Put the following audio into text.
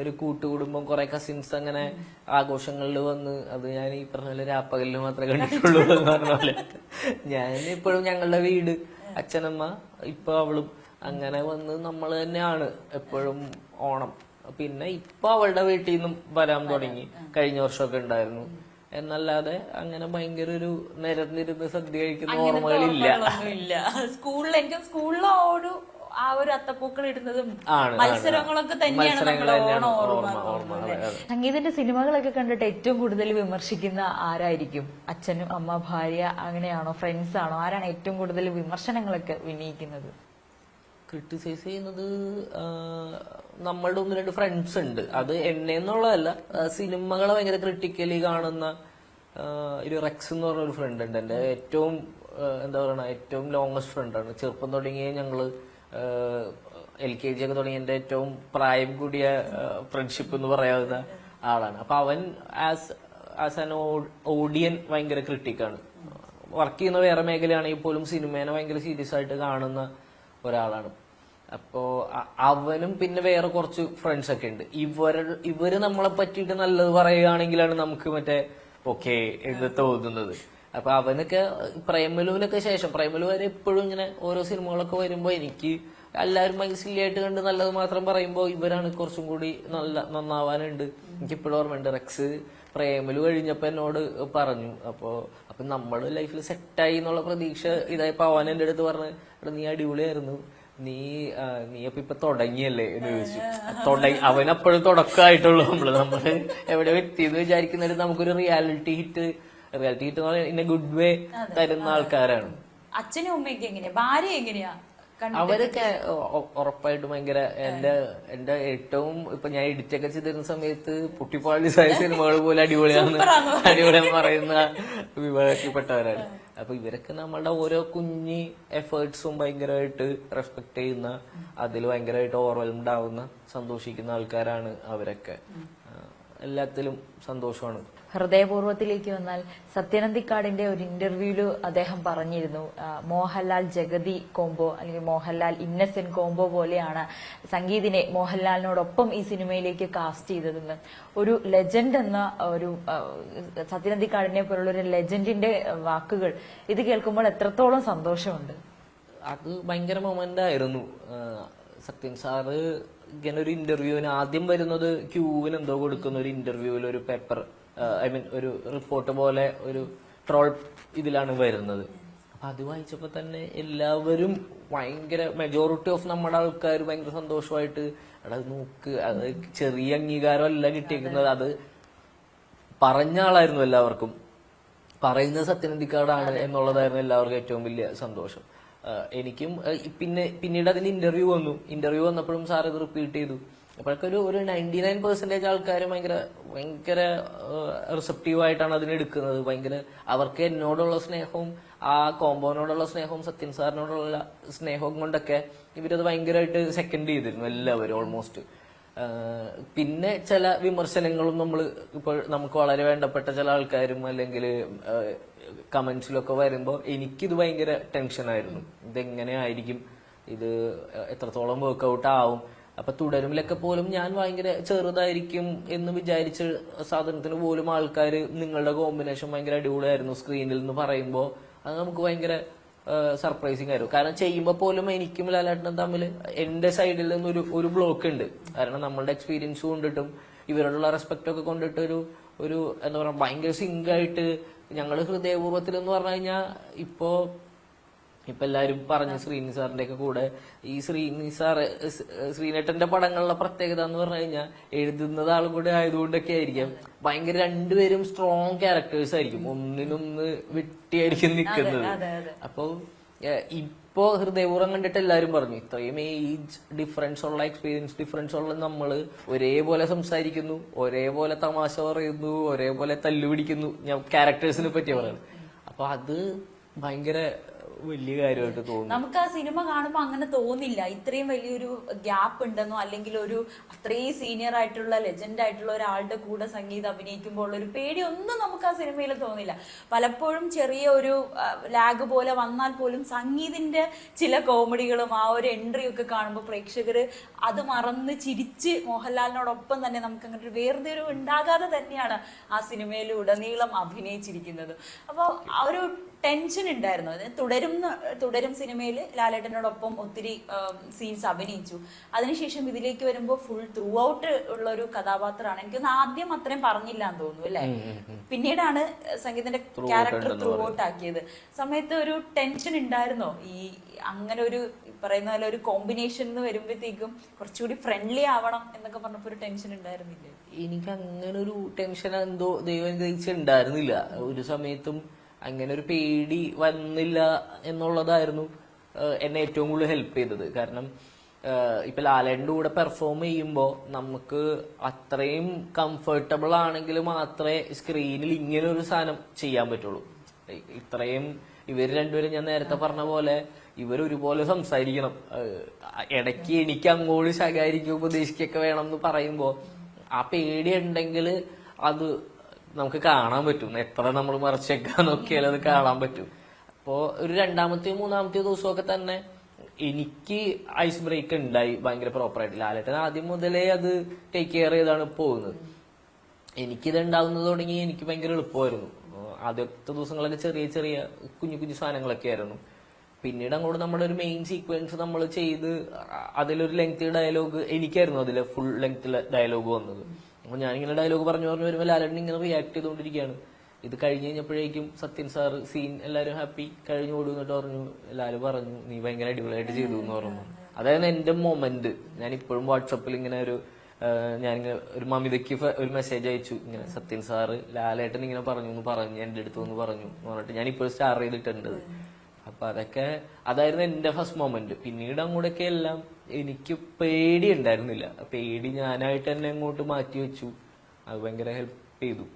ഒരു കൂട്ടുകുടുംബം കുറെ കസിൻസ് അങ്ങനെ ആഘോഷങ്ങളിൽ വന്ന് അത് ഞാൻ ഈ പറഞ്ഞ പോലെ രാപ്പകലിൽ മാത്രമേ കണ്ടിട്ടുള്ളൂ എന്ന് പറഞ്ഞ പോലെ. ഞാൻ ഇപ്പോഴും ഞങ്ങളുടെ വീട് അച്ഛനമ്മ ഇപ്പൊ അവളും അങ്ങനെ വന്ന് നമ്മൾ തന്നെയാണ് എപ്പോഴും ഓണം. പിന്നെ ഇപ്പൊ അവളുടെ വീട്ടിൽ നിന്നും വരാൻ തുടങ്ങി. കഴിഞ്ഞ വർഷമൊക്കെ ഉണ്ടായിരുന്നു. എന്നല്ലാതെ അങ്ങനെ ഭയങ്കര ഒരു നിരന്നിരുന്ന് സദ്യ കഴിക്കുന്ന ഓർമ്മകളില്ല. സ്കൂളിൽ എനിക്ക് സ്കൂളിൽ ആ ഒരു ആ ഒരു അത്തപ്പൂക്കൾ ഇടുന്നതും. മത്സരങ്ങളൊക്കെ തന്നെയാണ് ഓണം ഓർമ്മ. സംഗീതന്റെ സിനിമകളൊക്കെ കണ്ടിട്ട് ഏറ്റവും കൂടുതൽ വിമർശിക്കുന്ന ആരായിരിക്കും? അച്ഛനും അമ്മ ഭാര്യ അങ്ങനെയാണോ? ഫ്രണ്ട്സ് ആണോ? ആരാണ് ഏറ്റവും കൂടുതൽ വിമർശനങ്ങളൊക്കെ വിനയിക്കുന്നത് ക്രിട്ടിസൈസ് ചെയ്യുന്നത് നമ്മളുടെ ഒന്ന് രണ്ട് ഫ്രണ്ട്സ് ഉണ്ട്. അത് എന്നെ എന്നുള്ളതല്ല സിനിമകളെ ഭയങ്കര ക്രിട്ടിക്കലി കാണുന്ന ഒരു റെക്സ് എന്ന് പറഞ്ഞ ഒരു ഫ്രണ്ട് ഉണ്ട്. എന്റെ ഏറ്റവും എന്താ പറയണ ഏറ്റവും ലോങ്സ്റ്റ് ഫ്രണ്ടാണ് ചെറുപ്പം തുടങ്ങിയ ഞങ്ങൾ എൽ കെ ജി ഒക്കെ തുടങ്ങിയ എന്റെ ഏറ്റവും പ്രായം കൂടിയ ഫ്രണ്ട്ഷിപ്പ് എന്ന് പറയാവുന്ന ആളാണ്. അപ്പൊ അവൻ ആസ് ആസ് ആൻ ഓഡിയൻ ഭയങ്കര ക്രിട്ടിക്കാണ് വർക്ക് ചെയ്യുന്ന വേറെ മേഖലയാണെങ്കിൽ പോലും സിനിമേനെ ഭയങ്കര സീരിയസ് ആയിട്ട് കാണുന്ന ഒരാളാണ്. അപ്പോ അവനും പിന്നെ വേറെ കുറച്ച് ഫ്രണ്ട്സ് ഒക്കെ ഉണ്ട്. ഇവർ ഇവർ നമ്മളെ പറ്റിയിട്ട് നല്ലത് പറയുകയാണെങ്കിലാണ് നമുക്ക് മറ്റേ ഓക്കെ എന്ന് തോന്നുന്നത്. അപ്പൊ അവനൊക്കെ പ്രേമലുവിനൊക്കെ ശേഷം പ്രേമലു വരെ എപ്പോഴും ഇങ്ങനെ ഓരോ സിനിമകളൊക്കെ വരുമ്പോ എനിക്ക് എല്ലാവരും മനസ്സിലായിട്ട് കണ്ട് നല്ലത് മാത്രം പറയുമ്പോൾ ഇവരാണ് കുറച്ചും കൂടി നല്ല നന്നാവാനുണ്ട്. എനിക്ക് ഇപ്പോഴും ഓർമ്മയുണ്ട്. റെക്സ് പ്രേമലു കഴിഞ്ഞപ്പോ എന്നോട് പറഞ്ഞു അപ്പോ അപ്പൊ നമ്മൾ ലൈഫിൽ സെറ്റായി എന്നുള്ള പ്രതീക്ഷ ഇതായപ്പോ അവൻ എന്റെ അടുത്ത് പറഞ്ഞു എടാ നീ അടിപൊളിയായിരുന്നു. നീ നീ അപ്പൊ ഇപ്പൊ തുടങ്ങിയല്ലേ? എന്ന് ചോദിച്ചു. തുടങ്ങി അവനപ്പോഴും തുടക്കമായിട്ടുള്ളൂ. നമ്മൾ നമ്മൾ എവിടെ എത്തിയെന്ന് വിചാരിക്കുന്നത് നമുക്കൊരു റിയാലിറ്റി ഹിറ്റ് റിയാലിറ്റി കിട്ടുന്ന എന്ന് പറഞ്ഞാൽ ഇന്ന ഗുഡ് വേ തരുന്ന ആൾക്കാരാണ്. അച്ഛനും അമ്മയൊക്കെ എങ്ങനെയാ? ഭാര്യ എങ്ങനെയാ? അവരൊക്കെ ഉറപ്പായിട്ട് ഭയങ്കര എന്റെ എന്റെ ഏറ്റവും ഇപ്പൊ ഞാൻ എഡിറ്റ് ഒക്കെ ചെയ്തിരുന്ന സമയത്ത് പുട്ടിപ്പാളി സായ സിനിമകൾ പോലെ അടിപൊളിയാണ് അടിപൊളിയാന്ന് പറയുന്ന വിഭാഗത്തിൽപ്പെട്ടവരാണ് അപ്പൊ ഇവരൊക്കെ നമ്മളുടെ ഓരോ കുഞ്ഞി എഫേർട്സും ഭയങ്കരമായിട്ട് റെസ്പെക്ട് ചെയ്യുന്ന അതിൽ ഭയങ്കരമായിട്ട് ഓർവൽംഡ് ആവുന്ന സന്തോഷിക്കുന്ന ആൾക്കാരാണ് അവരൊക്കെ. എല്ലാത്തിലും സന്തോഷമാണ്. ഹൃദയപൂർവത്തിലേക്ക് വന്നാൽ സത്യനന്ദിക്കാടിന്റെ ഒരു ഇന്റർവ്യൂവിൽ അദ്ദേഹം പറഞ്ഞിരുന്നു. മോഹൻലാൽ ജഗതി കോംബോ അല്ലെങ്കിൽ മോഹൻലാൽ ഇന്നസെന്റ് കോംബോ പോലെയാണ് സംഗീതിനെ മോഹൻലാലിനോടൊപ്പം ഈ സിനിമയിലേക്ക് കാസ്റ്റ് ചെയ്തതെന്ന്. ഒരു ലെജൻഡ് എന്ന ഒരു സത്യനന്ദി സത്യനന്ദിക്കാടിനെ പോലുള്ള ഒരു ലെജൻഡിന്റെ വാക്കുകൾ ഇത് കേൾക്കുമ്പോൾ എത്രത്തോളം സന്തോഷമുണ്ട്? അത് ഭയങ്കര മൊമെന്റ് ആയിരുന്നു. സത്യൻ സാറ് ഇങ്ങനെ ഒരു ഇന്റർവ്യൂവിന് ആദ്യം വരുന്നത് ക്യൂവിന് എന്തോ കൊടുക്കുന്ന ഒരു ഇന്റർവ്യൂവിൽ ഒരു പേപ്പർ ഐ മീൻ ഒരു റിപ്പോർട്ട് പോലെ ഒരു ട്രോൾ ഇതിലാണ് വരുന്നത്. അപ്പൊ അത് വായിച്ചപ്പോ തന്നെ എല്ലാവരും ഭയങ്കര മെജോറിറ്റി ഓഫ് നമ്മുടെ ആൾക്കാർ ഭയങ്കര സന്തോഷമായിട്ട് എടാ നോക്ക് അത് ചെറിയ അംഗീകാരമല്ല കിട്ടിയിരിക്കുന്നത്. അത് പറഞ്ഞ ആളായിരുന്നു എല്ലാവർക്കും. പറയുന്നത് സത്യനന്ദിക്കാടാണ് എന്നുള്ളതായിരുന്നു എല്ലാവർക്കും ഏറ്റവും വലിയ സന്തോഷം. എനിക്കും പിന്നെ പിന്നീട് അതിന് ഇന്റർവ്യൂ വന്നു. ഇന്റർവ്യൂ വന്നപ്പോഴും സാർ ഇത് റിപ്പീറ്റ് ചെയ്തു. അപ്പോഴൊക്കെ ഒരു ഒരു നയന്റി നയൻ പെർസെന്റേജ് ആൾക്കാർ ഭയങ്കര ഭയങ്കര റിസപ്റ്റീവ് ആയിട്ടാണ് അതിനെ എടുക്കുന്നത്. ഭയങ്കര അവർക്ക് എന്നോടുള്ള സ്നേഹവും ആ കോമ്പോനോടുള്ള സ്നേഹവും സത്യൻ സാറിനോടുള്ള സ്നേഹവും കൊണ്ടൊക്കെ ഇവരത് ഭയങ്കരമായിട്ട് സെക്കൻഡ് ചെയ്തിരുന്നു എല്ലാവരും ഓൾമോസ്റ്റ് പിന്നെ ചില വിമർശനങ്ങളും നമ്മൾ ഇപ്പോൾ നമുക്ക് വളരെ വേണ്ടപ്പെട്ട ചില ആൾക്കാരും അല്ലെങ്കിൽ കമന്റ്സിലൊക്കെ വരുമ്പോൾ എനിക്കിത് ഭയങ്കര ടെൻഷനായിരുന്നു ഇതെങ്ങനെയായിരിക്കും? ഇത് എത്രത്തോളം വർക്കൗട്ട് ആവും? അപ്പൊ തുടരുമിലൊക്കെ പോലും ഞാൻ ഭയങ്കര ചെറുതായിരിക്കും എന്ന് വിചാരിച്ച സാധനത്തിന് പോലും ആൾക്കാർ നിങ്ങളുടെ കോമ്പിനേഷൻ ഭയങ്കര അടിപൊളിയായിരുന്നു സ്ക്രീനിൽ എന്ന് പറയുമ്പോൾ അത് നമുക്ക് ഭയങ്കര സർപ്രൈസിങ് ആയിരുന്നു. കാരണം ചെയ്യുമ്പോൾ പോലും എനിക്കും ലാലേട്ടനും തമ്മിൽ എന്റെ സൈഡിൽ നിന്ന് ഒരു ബ്ലോക്ക് ഉണ്ട്. കാരണം നമ്മളുടെ എക്സ്പീരിയൻസ് കൊണ്ടിട്ടും ഇവരോടുള്ള റെസ്പെക്റ്റ് ഒക്കെ കൊണ്ടിട്ട് ഒരു ഒരു എന്താ പറയുക ഭയങ്കര സിങ്കായിട്ട് ഞങ്ങൾ ഹൃദയപൂർവത്തിൽ എന്ന് പറഞ്ഞു കഴിഞ്ഞാൽ ഇപ്പോ ഇപ്പൊ എല്ലാരും പറഞ്ഞു ശ്രീനി സാറിന്റെ ഒക്കെ കൂടെ ഈ ശ്രീനി സാർ ശ്രീനേട്ടന്റെ പടങ്ങളിലെ പ്രത്യേകത എന്ന് പറഞ്ഞു കഴിഞ്ഞാൽ എഴുതുന്നത് ആളും കൂടെ ആയതുകൊണ്ടൊക്കെ ആയിരിക്കാം. ഭയങ്കര രണ്ടുപേരും സ്ട്രോങ് ക്യാരക്ടേഴ്സ് ആയിരിക്കും. ഒന്നിനൊന്ന് വെട്ടിയായിരിക്കും നിൽക്കുന്നത്. അപ്പൊ ഇപ്പോ ഹൃദയപൂർവം കണ്ടിട്ട് എല്ലാരും പറഞ്ഞു ഇത്രയും ഏജ് ഡിഫറൻസ് ഉള്ള എക്സ്പീരിയൻസ് ഡിഫറൻസ് ഉള്ള നമ്മൾ ഒരേപോലെ സംസാരിക്കുന്നു ഒരേപോലെ തമാശ പറയുന്നു ഒരേപോലെ തല്ലുപിടിക്കുന്നു. ഞാൻ ക്യാരക്ടേഴ്സിനെ പറ്റി പറയുന്നത്. അപ്പൊ അത് ഭയങ്കര വലിയ കാര്യമായിട്ട് തോന്നുന്നു. നമുക്ക് ആ സിനിമ കാണുമ്പോൾ അങ്ങനെ തോന്നില്ല. ഇത്രയും വലിയൊരു ഗ്യാപ്പ് ഉണ്ടെന്നോ അല്ലെങ്കിൽ ഒരു അത്രയും സീനിയർ ആയിട്ടുള്ള ലെജൻഡ് ആയിട്ടുള്ള ഒരാളുടെ കൂടെ സംഗീതം അഭിനയിക്കുമ്പോൾ ഉള്ള ഒരു പേടി ഒന്നും നമുക്ക് ആ സിനിമയിൽ തോന്നില്ല. പലപ്പോഴും ചെറിയ ഒരു ലാഗ് പോലെ വന്നാൽ പോലും സംഗീതിന്റെ ചില കോമഡികളും ആ ഒരു എൻട്രി ഒക്കെ കാണുമ്പോൾ പ്രേക്ഷകർ അത് മറന്ന് ചിരിച്ച് മോഹൻലാലിനോടൊപ്പം തന്നെ നമുക്ക് അങ്ങനെ ഒരു വേർതിരിവ് ഉണ്ടാകാതെ തന്നെയാണ് ആ സിനിമയിൽ ഉടനീളം അഭിനയിച്ചിരിക്കുന്നത്. അപ്പോൾ ആ ഒരു ടെൻഷൻ ഉണ്ടായിരുന്നു. അത് തുടരും ന്ന് തുടരും സിനിമയിൽ ലാലേട്ടനോടൊപ്പം ഒത്തിരി സീൻസ് അഭിനയിച്ചു. അതിനുശേഷം ഇതിലേക്ക് വരുമ്പോൾ ഫുൾ ത്രൂ ഔട്ട് ഉള്ള ഒരു കഥാപാത്രമാണ് എനിക്കൊന്ന് ആദ്യം അത്രയും പറഞ്ഞില്ല എന്ന് തോന്നുന്നു അല്ലേ? പിന്നീടാണ് സംഗീതന്റെ ക്യാരക്ടർ ത്രൂ ഔട്ട് ആക്കിയത്. സമയത്ത് ഒരു ടെൻഷൻ ഉണ്ടായിരുന്നോ? ഈ അങ്ങനെ ഒരു പറയുന്ന പോലെ ഒരു കോമ്പിനേഷൻ എന്ന് വരുമ്പോഴത്തേക്കും കുറച്ചുകൂടി ഫ്രണ്ട്ലി ആവണം എന്നൊക്കെ പറഞ്ഞപ്പോ ഒരു ടെൻഷൻ ഉണ്ടായിരുന്നില്ലേ? എനിക്ക് അങ്ങനെ ഒരു ടെൻഷൻ എന്തോ ദൈവം ഗ്രഹിച്ചുണ്ടായിരുന്നില്ല ഒരു സമയത്തും അങ്ങനെ ഒരു പേടി വന്നില്ല എന്നുള്ളതായിരുന്നു എന്നെ ഏറ്റവും കൂടുതൽ ഹെൽപ്പ് ചെയ്തത്. കാരണം ഇപ്പൊ ലാലേന്റെ കൂടെ പെർഫോം ചെയ്യുമ്പോൾ നമുക്ക് അത്രയും കംഫർട്ടബിൾ ആണെങ്കിൽ മാത്രമേ സ്ക്രീനിൽ ഇങ്ങനെ ഒരു സാധനം ചെയ്യാൻ പറ്റുള്ളൂ. ഇത്രയും ഇവർ രണ്ടുപേരും ഞാൻ നേരത്തെ പറഞ്ഞ പോലെ ഇവർ ഒരുപോലെ സംസാരിക്കണം. ഇടയ്ക്ക് എനിക്ക് അങ്ങോട്ട് ശകാരിക്കുക ഉപദേശിക്കൊക്കെ വേണം എന്ന് പറയുമ്പോൾ ആ പേടി ഉണ്ടെങ്കിൽ അത് നമുക്ക് കാണാൻ പറ്റും. എത്ര നമ്മൾ മറച്ചേക്കാൻ നോക്കിയാലും അത് കാണാൻ പറ്റും. അപ്പോ ഒരു രണ്ടാമത്തെയോ മൂന്നാമത്തെയോ ദിവസമൊക്കെ തന്നെ എനിക്ക് ഐസ് ബ്രേക്ക് ഉണ്ടായി ഭയങ്കര പ്രോപ്പറായിട്ട് ലാലേട്ടൻ ആദ്യം മുതലേ അത് ടേക്ക് കെയർ ചെയ്താണ് പോകുന്നത്. എനിക്കിത് ഉണ്ടാവുന്നത് തുടങ്ങി എനിക്ക് ഭയങ്കര എളുപ്പമായിരുന്നു. ആദ്യത്തെ ദിവസങ്ങളൊക്കെ ചെറിയ ചെറിയ കുഞ്ഞു കുഞ്ഞു സാധനങ്ങളൊക്കെ ആയിരുന്നു. പിന്നീട് അങ്ങോട്ട് നമ്മുടെ ഒരു മെയിൻ സീക്വൻസ് നമ്മൾ ചെയ്ത് അതിലൊരു ലെങ്തി ഡയലോഗ് എനിക്കായിരുന്നു അതിലെ ഫുൾ ലെങ്ത് ഡയലോഗ് വന്നത്. അപ്പൊ ഞാനിങ്ങനെ ഡയലോഗ് പറഞ്ഞു പറഞ്ഞു വരുമ്പോൾ ലാലൻ ഇങ്ങനെ റിയാക്ട് ചെയ്തുകൊണ്ടിരിക്കുകയാണ്. ഇത് കഴിഞ്ഞ് കഴിഞ്ഞപ്പോഴേക്കും സത്യൻ സാർ സീൻ എല്ലാവരും ഹാപ്പി കഴിഞ്ഞു ഓടും എന്നിട്ട് പറഞ്ഞു ലാൽ പറഞ്ഞു നീ ഭയങ്കര അടിപൊളിയായിട്ട് ചെയ്തു എന്ന് പറഞ്ഞു. അതായത് എന്റെ മൊമെന്റ് ഞാൻ ഇപ്പോഴും വാട്സപ്പിൽ ഇങ്ങനെ ഒരു ഞാനിങ്ങനെ ഒരു മമിതയ്ക്ക് ഒരു മെസ്സേജ് അയച്ചു. ഇങ്ങനെ സത്യൻ സാറ് ലാലേട്ടൻ ഇങ്ങനെ പറഞ്ഞു എന്ന് പറഞ്ഞു എന്റെ അടുത്ത് എന്ന് പറഞ്ഞു എന്ന് പറഞ്ഞിട്ട് ഞാൻ ഇപ്പോഴും സ്റ്റാർ ചെയ്തിട്ടുണ്ട്. അപ്പൊ അതൊക്കെ അതായിരുന്നു എന്റെ ഫസ്റ്റ് മൊമെന്റ് പിന്നീട് അങ്ങോട്ടൊക്കെ എല്ലാം എനിക്ക് പേടി ഉണ്ടായിരുന്നില്ല പേടി ഞാനായിട്ട് തന്നെ അങ്ങോട്ട് മാറ്റി വെച്ചു. അത് ഭയങ്കര ഹെൽപ്പ് ചെയ്തു.